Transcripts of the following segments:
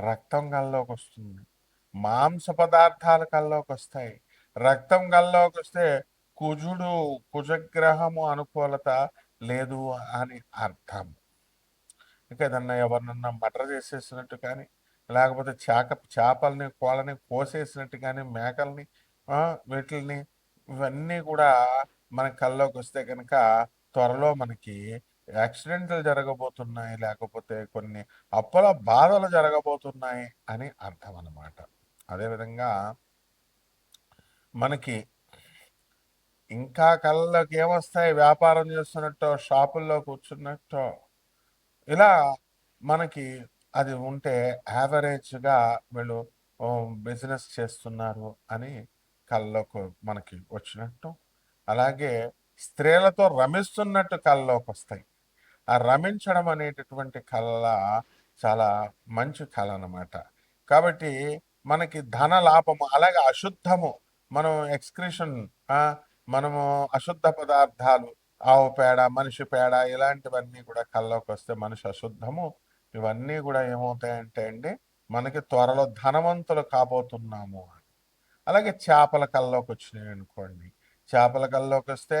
రక్తం కల్లోకి వస్తుంది మాంస పదార్థాలు కల్లోకి వస్తాయి రక్తం కల్లోకి వస్తే కుజుడు కుజగ్రహము అనుకూలత లేదు అని అర్థం. ఇంకా ఏదన్నా ఎవరినన్నా మటర్ చేసేసినట్టు కానీ లేకపోతే చేక చేపల్ని కోళ్ళని కోసేసినట్టు కానీ మేకల్ని వీటిల్ని ఇవన్నీ కూడా మన కల్లోకి వస్తే కనుక త్వరలో మనకి యాక్సిడెంట్లు జరగబోతున్నాయి లేకపోతే కొన్ని అప్పుల బాధలు జరగబోతున్నాయి అని అర్థం అన్నమాట. అదేవిధంగా మనకి ఇంకా కళ్ళకి ఏమొస్తాయి? వ్యాపారం చేస్తున్నట్టు షాపుల్లో కూర్చున్నట్టు ఇలా మనకి అది ఉంటే యావరేజ్గా వీళ్ళు బిజినెస్ చేస్తున్నారు అని కళ్ళలోకి మనకి వచ్చినట్టు. అలాగే స్త్రీలతో రమిస్తున్నట్టు కళ్ళలోకి వస్తాయి ఆ రమించడం అనేటటువంటి కళ చాలా మంచి కళ అనమాట కాబట్టి మనకి ధన లాభము అలాగే అశుద్ధము. మనం ఎక్స్క్రిషన్ మనము అశుద్ధ పదార్థాలు ఆవు పేడ మనిషి పేడ ఇలాంటివన్నీ కూడా కళ్ళలోకి వస్తే మనిషి అశుద్ధము. ఇవన్నీ కూడా ఏమవుతాయంటే అండి మనకి త్వరలో ధనవంతులు కాబోతున్నాము అలాగే చేపల కళ్ళలోకి వచ్చినాయి అనుకోండి చేపల కళ్ళలోకి వస్తే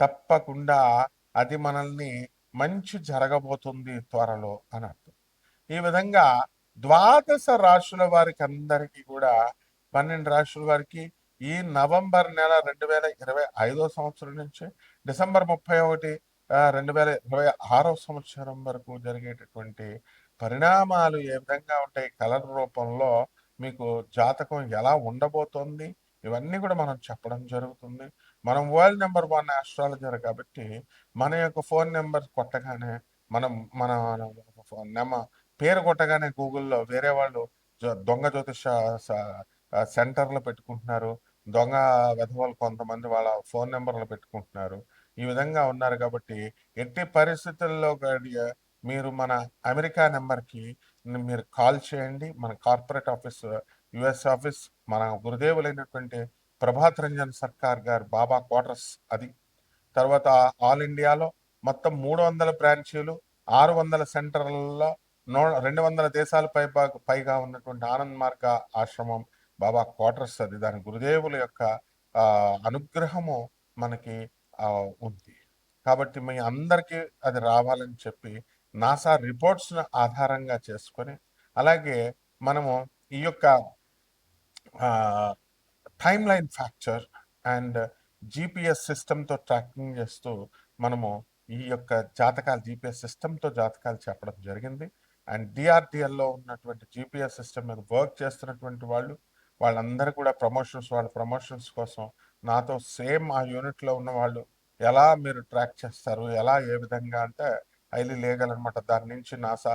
తప్పకుండా అది మనల్ని మంచి జరగబోతుంది త్వరలో అని అర్థం. ఈ విధంగా ద్వాదశ రాశుల వారికి అందరికీ కూడా పన్నెండు రాశుల వారికి ఈ నవంబర్ నెల రెండు వేల ఇరవై ఐదో సంవత్సరం నుంచి డిసెంబర్ ముప్పై ఒకటి రెండు వేల ఇరవై ఆరో సంవత్సరం వరకు జరిగేటటువంటి పరిణామాలు ఏ విధంగా ఉంటాయి కలర్ రూపంలో మీకు జాతకం ఎలా ఉండబోతోంది ఇవన్నీ కూడా మనం చెప్పడం జరుగుతుంది. మనం వరల్డ్ నెంబర్ వన్ ఆస్ట్రాలజర్ కాబట్టి మన యొక్క ఫోన్ నెంబర్ కొట్టగానే మనం మన నెమ పేరు కొట్టగానే గూగుల్లో వేరే వాళ్ళు దొంగ జ్యోతిష స- సెంటర్లు పెట్టుకుంటున్నారు. దొంగ వెధవాళ్ళు కొంతమంది వాళ్ళ ఫోన్ నెంబర్లు పెట్టుకుంటున్నారు. ఈ విధంగా ఉన్నారు కాబట్టి ఎట్టి పరిస్థితుల్లో మీరు మన అమెరికా నెంబర్కి మీరు కాల్ చేయండి. మన కార్పొరేట్ ఆఫీస్ యుఎస్ ఆఫీస్ మన గురుదేవులైనటువంటి ప్రభాత్ రంజన్ సర్కార్ గారు బాబా క్వార్టర్స్ అది. తర్వాత ఆల్ ఇండియాలో మొత్తం మూడు వందల బ్రాంచీలు ఆరు వందల సెంటర్లలో నో రెండు వందల దేశాల పై పైగా ఉన్నటువంటి ఆనంద్ మార్గ ఆశ్రమం బాబా క్వార్టర్స్ అది. దాని గురుదేవుల యొక్క అనుగ్రహము మనకి ఉంది. కాబట్టి మీ అందరికీ అది రావాలని చెప్పి నాసా రిపోర్ట్స్ ఆధారంగా చేసుకొని అలాగే మనము ఈ యొక్క టైమ్ లైన్ ఫ్యాక్చర్ అండ్ జిపిఎస్ సిస్టంతో ట్రాకింగ్ చేస్తూ మనము ఈ యొక్క జాతకాలు జీపీఎస్ సిస్టంతో జాతకాలు చెప్పడం జరిగింది. అండ్ డిఆర్డిఎల్లో ఉన్నటువంటి జీపీఎస్ సిస్టమ్ మీద వర్క్ చేస్తున్నటువంటి వాళ్ళు వాళ్ళందరూ కూడా ప్రమోషన్స్ వాళ్ళ ప్రమోషన్స్ కోసం నాతో సేమ్ ఆ యూనిట్లో ఉన్న వాళ్ళు ఎలా మీరు ట్రాక్ చేస్తారు? ఎలా ఏ విధంగా అంటే హైలీ లీగల్ అనమాట దాని నుంచి నాసా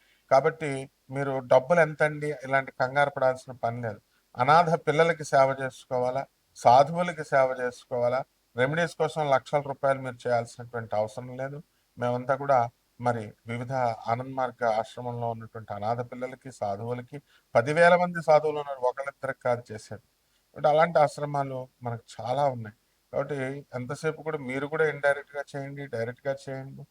కాబట్టి మీరు డబ్బులు ఎంతండి ఇలాంటి కంగారు పడాల్సిన పని లేదు. అనాథ పిల్లలకి సేవ చేసుకోవాలా? సాధువులకి సేవ చేసుకోవాలా? రెమెడీస్ కోసం లక్షల రూపాయలు మీరు చేయాల్సినటువంటి అవసరం లేదు. మేమంతా కూడా మరి వివిధ ఆనంద్ మార్గ ఆశ్రమంలో ఉన్నటువంటి అనాథ పిల్లలకి సాధువులకి పదివేల మంది సాధువులు ఉన్నారు. ఒకళ్ళిద్దరికి కాదు చేసేది. కాబట్టి అలాంటి ఆశ్రమాలు మనకు చాలా ఉన్నాయి. కాబట్టి ఎంతసేపు కూడా మీరు కూడా ఇండైరెక్ట్గా చేయండి డైరెక్ట్గా చేయండి.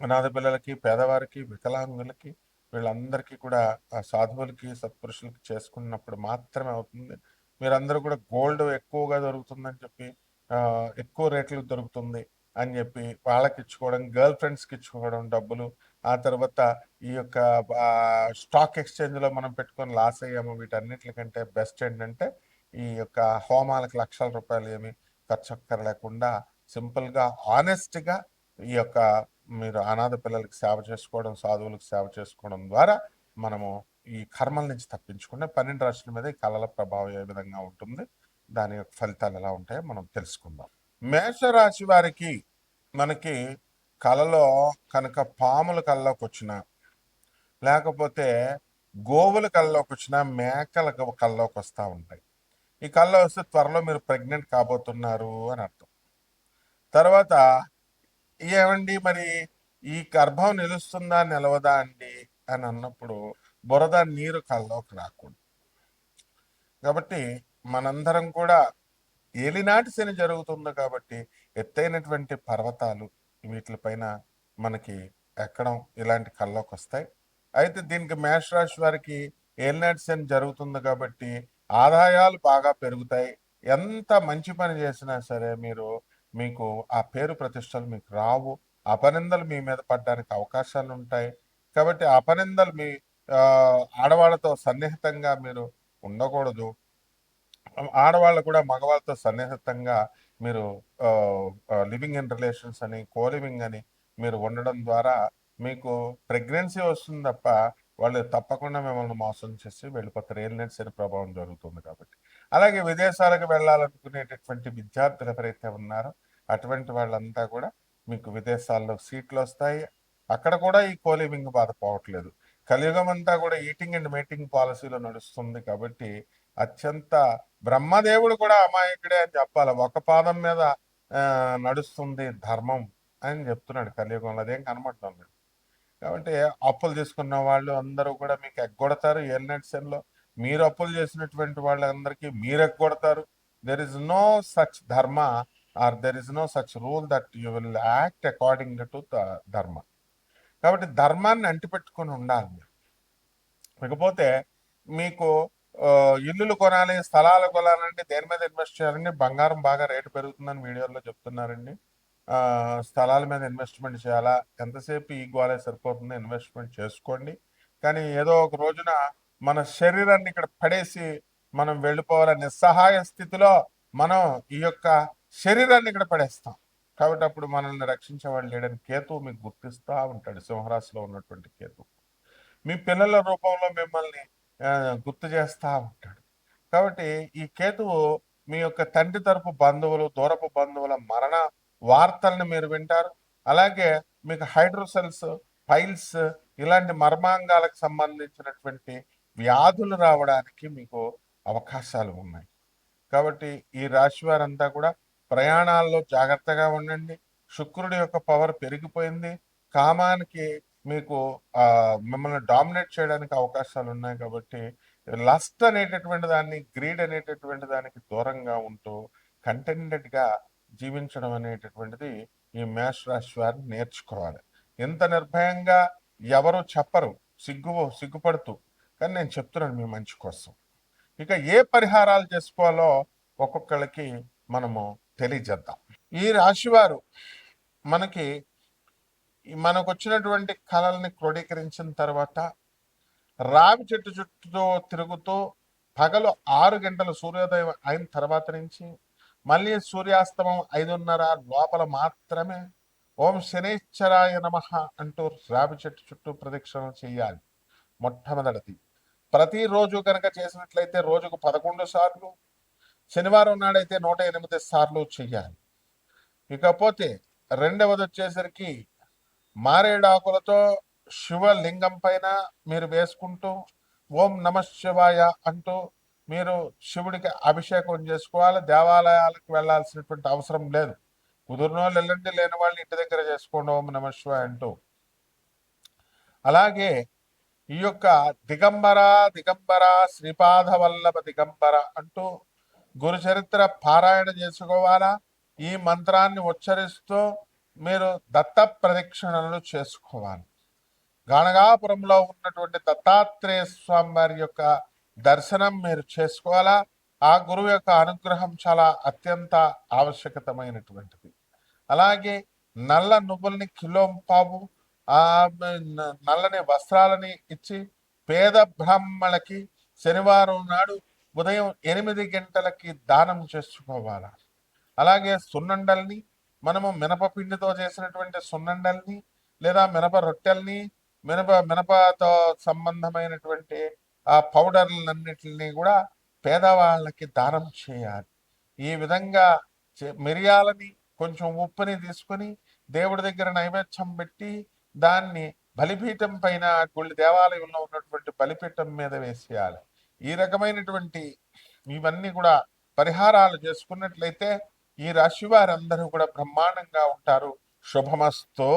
అనాథ పిల్లలకి పేదవారికి వికలాంగులకి వీళ్ళందరికీ కూడా ఆ సాధువులకి సత్పురుషులకి చేసుకున్నప్పుడు మాత్రమే అవుతుంది. మీరందరూ కూడా గోల్డ్ ఎక్కువగా దొరుకుతుందని చెప్పి ఎక్కువ రేట్లు దొరుకుతుంది అని చెప్పి వాళ్ళకి ఇచ్చుకోవడం గర్ల్ ఫ్రెండ్స్కి ఇచ్చుకోవడం డబ్బులు. ఆ తర్వాత ఈ యొక్క స్టాక్ ఎక్స్చేంజ్లో మనం పెట్టుకొని లాస్ అయ్యాము. వీటన్నిటికంటే బెస్ట్ ఏంటంటే ఈ యొక్క హోమాలకు లక్షల రూపాయలు ఏమి ఖర్చు లేకుండా సింపుల్గా ఆనెస్ట్గా ఈ యొక్క మీరు అనాథ పిల్లలకి సేవ చేసుకోవడం సాధువులకు సేవ చేసుకోవడం ద్వారా మనము ఈ కర్మల నుంచి తప్పించుకుంటే పన్నెండు రాశుల మీద ఈ కళల ప్రభావం ఏ విధంగా ఉంటుంది దాని యొక్క ఫలితాలు ఎలా ఉంటాయో మనం తెలుసుకుందాం. మేషరాశి వారికి మనకి కళలో కనుక పాముల కళ్ళలోకి వచ్చిన లేకపోతే గోవుల కళ్ళలోకి వచ్చిన మేకల కళ్ళలోకి వస్తూ ఉంటాయి. ఈ కళ్ళలో వస్తే త్వరలో మీరు ప్రెగ్నెంట్ కాబోతున్నారు అని అర్థం. తర్వాత ఏమండి మరి? ఈ గర్భం నిలుస్తుందా నిలవదా అండి? అని అన్నప్పుడు బురద నీరు కళ్ళలోకి రాకూడదు. కాబట్టి మనందరం కూడా ఏలినాటి శని జరుగుతుంది కాబట్టి ఎత్తైనటువంటి పర్వతాలు వీటిపైన మనకి ఎక్కడం ఇలాంటి కళ్ళలోకి వస్తాయి. అయితే దీనికి మేషరాశి వారికి ఏలినాటి శని జరుగుతుంది కాబట్టి ఆదాయాలు బాగా పెరుగుతాయి. ఎంత మంచి పని చేసినా సరే మీరు మీకు ఆ పేరు ప్రతిష్టలు మీకు రావు. అపనిందలు మీ మీద పడడానికి అవకాశాలు ఉంటాయి కాబట్టి అపనిందలు మీ ఆడవాళ్ళతో సన్నిహితంగా మీరు ఉండకూడదు. ఆడవాళ్ళు కూడా మగవాళ్ళతో సన్నిహితంగా మీరు లివింగ్ ఇన్ రిలేషన్స్ అని కోలివింగ్ అని మీరు ఉండడం ద్వారా మీకు ప్రెగ్నెన్సీ వస్తుంది తప్ప వాళ్ళు తప్పకుండా మిమ్మల్ని మోసం చేసి వెళ్ళిపోతారు. ఏలినట్స్ అనే ప్రభావం జరుగుతుంది కాబట్టి. అలాగే విదేశాలకు వెళ్ళాలనుకునేటటువంటి విద్యార్థులు ఎవరైతే ఉన్నారో అటువంటి వాళ్ళంతా కూడా మీకు విదేశాల్లో సీట్లు వస్తాయి. అక్కడ కూడా ఈ కోలివింగ్ బాధ పోవట్లేదు. కలియుగం అంతా కూడా ఈటింగ్ అండ్ మీటింగ్ పాలసీలో నడుస్తుంది కాబట్టి అత్యంత బ్రహ్మదేవుడు కూడా అమాయకుడే అని చెప్పాలి. ఒక పాదం మీద నడుస్తుంది ధర్మం అని చెప్తున్నాడు కలియుగంలో. అదేం కనబడటం లేదు. కాబట్టి అప్పులు తీసుకున్న వాళ్ళు అందరూ కూడా మీకు ఎగ్గొడతారు. లో మీరు అప్పులు చేసినటువంటి వాళ్ళందరికీ మీరు ఎగ్గొడతారు. There is no such dharma or there is no such rule that you will act according to dharma. కాబట్టి ధర్మాన్ని అంటిపెట్టుకొని ఉండాలి. ఇకపోతే మీకు ఇల్లులు కొనాలి స్థలాలు కొనాలంటే దేని మీద ఇన్వెస్ట్ చేయాలండి? బంగారం బాగా రేటు పెరుగుతుందని వీడియోలో చెప్తున్నారండి. స్థలాల మీద ఇన్వెస్ట్మెంట్ చేయాలా? ఎంతసేపు ఈ గోలే సరిపోతుంది ఇన్వెస్ట్మెంట్ చేసుకోండి. కానీ ఏదో ఒక రోజున మన శరీరాన్ని ఇక్కడ పడేసి మనం వెళ్ళిపోవాలి నిస్సహాయ స్థితిలో మనం ఈ యొక్క శరీరాన్ని ఇక్కడ పడేస్తాం. కాబట్టి అప్పుడు మనల్ని రక్షించేవాడు లేడని కేతువు మీకు గుర్తిస్తూ ఉంటాడు. సింహరాశిలో ఉన్నటువంటి కేతు. మీ పిల్లల రూపంలో మిమ్మల్ని గుర్తు చేస్తూ ఉంటాడు. కాబట్టి ఈ కేతువు మీ యొక్క తండ్రి తరపు బంధువులు దూరపు బంధువుల మరణ వార్తల్ని మీరు వింటారు. అలాగే మీకు హైడ్రోసెల్స్ పైల్స్ ఇలాంటి మర్మాంగాలకు సంబంధించినటువంటి వ్యాధులు రావడానికి మీకు అవకాశాలు ఉన్నాయి. కాబట్టి ఈ రాశి వారంతా కూడా ప్రయాణాల్లో జాగ్రత్తగా ఉండండి. శుక్రుడి యొక్క పవర్ పెరిగిపోయింది. కామానికి మీకు ఆ మిమ్మల్ని డామినేట్ చేయడానికి అవకాశాలు ఉన్నాయి కాబట్టి లస్ట్ అనేటటువంటి దాన్ని గ్రీడ్ అనేటటువంటి దానికి దూరంగా ఉంటూ కంటెంటెడ్గా జీవించడం అనేటటువంటిది ఈ మేష రాశి వారు నేర్చుకోవాలి. ఎంత నిర్భయంగా ఎవరు చెప్పరు సిగ్గు సిగ్గుపడుతూ. కానీ నేను చెప్తున్నాను మీ మంచి కోసం. ఇక ఏ పరిహారాలు చేసుకోవాలో ఒక్కొక్కళ్ళకి మనము తెలియజేద్దాం. ఈ రాశివారు మనకి మనకు వచ్చినటువంటి కళల్ని క్రోడీకరించిన తర్వాత రావి చెట్టు చుట్టూ తిరుగుతూ పగలు ఆరు గంటల సూర్యోదయం అయిన తర్వాత నుంచి మళ్ళీ సూర్యాస్తమం ఐదున్నర లోపల మాత్రమే ఓం శనేశ్వరాయ నమ అంటూ రావి చెట్టు చుట్టూ ప్రదక్షిణలు చేయాలి మొట్టమొదటిది. ప్రతిరోజు కనుక చేసినట్లయితే రోజుకు పదకొండు సార్లు శనివారం నాడైతే నూట ఎనిమిది సార్లు చేయాలి ఇకపోతే రెండవది వచ్చేసరికి మారేడాకులతో శివలింగం పైన మీరు వేసుకుంటూ ఓం నమ శివాయ అంటూ మీరు శివుడికి అభిషేకం చేసుకోవాలి దేవాలయాలకు వెళ్ళాల్సినటువంటి అవసరం లేదు. కుదిరిన వాళ్ళు వెళ్ళండి లేని వాళ్ళు ఇంటి దగ్గర చేసుకోండి ఓం నమ శివాయ అంటూ. అలాగే ఈ యొక్క దిగంబర దిగంబర శ్రీపాద వల్లభ దిగంబర అంటూ గురు చరిత్ర పారాయణ చేసుకోవాలా? ఈ మంత్రాన్ని ఉచ్చరిస్తూ మీరు దత్త ప్రదక్షిణలు చేసుకోవాలి. గణగాపురంలో ఉన్నటువంటి దత్తాత్రేయ స్వామి వారి యొక్క దర్శనం మీరు చేసుకోవాలా? ఆ గురువు యొక్క అనుగ్రహం చాలా అత్యంత ఆవశ్యకతమైనటువంటిది. అలాగే నల్ల నువ్వుల్ని కిలో పావు ఆ నల్లని వస్త్రాలని ఇచ్చి పేద బ్రాహ్మణులకి శనివారం నాడు ఉదయం ఎనిమిది గంటలకి దానం చేసుకోవాలి? అలాగే సున్నండల్ని మనము మినప చేసినటువంటి సున్నండల్ని లేదా మినప రొట్టెల్ని మినప మినపతో సంబంధమైనటువంటి ఆ పౌడర్లన్నిటిని కూడా పేదవాళ్ళకి దానం చేయాలి. ఈ విధంగా మిరియాలని కొంచెం ఉప్పుని తీసుకొని దేవుడి దగ్గర నైవేద్యం పెట్టి దాన్ని బలిపీఠం పైన గుళ్ళి దేవాలయంలో ఉన్నటువంటి బలిపీఠం మీద వేసేయాలి. ఈ రకమైనటువంటి ఇవన్నీ కూడా పరిహారాలు చేసుకున్నట్లయితే ఈ రాశి వారందరూ కూడా బ్రహ్మాండంగా ఉంటారు. శుభమస్తో.